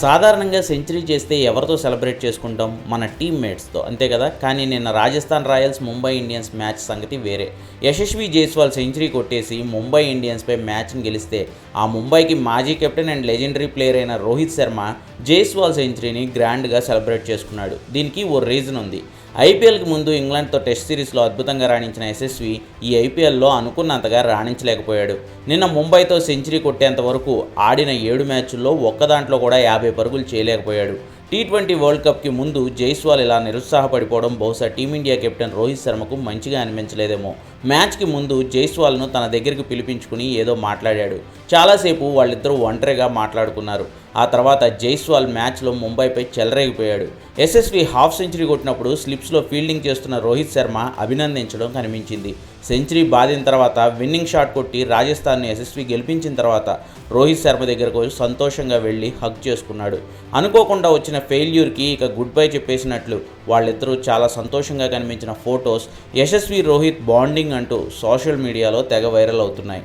సాధారణంగా సెంచరీ చేస్తే ఎవరితో సెలబ్రేట్ చేసుకుంటాం? మన టీమ్మేట్స్తో. అంతే కదా? కానీ నిన్న Rajasthan Royals Mumbai Indians match సంగతి వేరే. యశస్వి జైస్వాల్ సెంచరీ కొట్టేసి ముంబై ఇండియన్స్పై మ్యాచ్ని గెలిస్తే ఆ ముంబైకి మాజీ కెప్టెన్ అండ్ లెజెండరీ ప్లేయర్ అయిన రోహిత్ శర్మ జైస్వాల్ సెంచరీని గ్రాండ్గా సెలబ్రేట్ చేసుకున్నాడు. దీనికి ఓ రీజన్ ఉంది. ఐపీఎల్కి ముందు ఇంగ్లాండ్తో టెస్ట్ సిరీస్లో అద్భుతంగా రాణించిన యశస్వి ఈ ఐపీఎల్లో అనుకున్నంతగా రాణించలేకపోయాడు. నిన్న ముంబైతో సెంచరీ కొట్టేంత వరకు ఆడిన ఏడు మ్యాచ్ల్లో ఒక్క దాంట్లో కూడా యాభై పరుగులు చేయలేకపోయాడు. టీ ట్వంటీ వరల్డ్ కప్కి ముందు జైస్వాల్ ఇలా నిరుత్సాహపడిపోవడం బహుశా టీమిండియా కెప్టెన్ రోహిత్ శర్మకు మంచిగా అనిపించలేదేమో. మ్యాచ్కి ముందు జైస్వాల్ను తన దగ్గరికి పిలిపించుకుని ఏదో మాట్లాడాడు. చాలాసేపు వాళ్ళిద్దరూ ఒంటరిగా మాట్లాడుకున్నారు. ఆ తర్వాత జైస్వాల్ మ్యాచ్లో ముంబైపై చెలరేగిపోయాడు. ఎస్ఎస్వి హాఫ్ సెంచరీ కొట్టినప్పుడు స్లిప్స్లో ఫీల్డింగ్ చేస్తున్న రోహిత్ శర్మ అభినందించడం కనిపించింది. సెంచరీ బాదిన తర్వాత విన్నింగ్ షాట్ కొట్టి రాజస్థాన్ను యశస్వి గెలిపించిన తర్వాత రోహిత్ శర్మ దగ్గరకు సంతోషంగా వెళ్ళి హక్ చేసుకున్నాడు. అనుకోకుండా వచ్చిన ఫెయిల్యూర్కి ఇక గుడ్ బై చెప్పేసినట్లు వాళ్ళిద్దరూ చాలా సంతోషంగా కనిపించిన ఫొటోస్ యశస్వి రోహిత్ బాండింగ్ అంటూ సోషల్ మీడియాలో తెగ వైరల్ అవుతున్నాయి.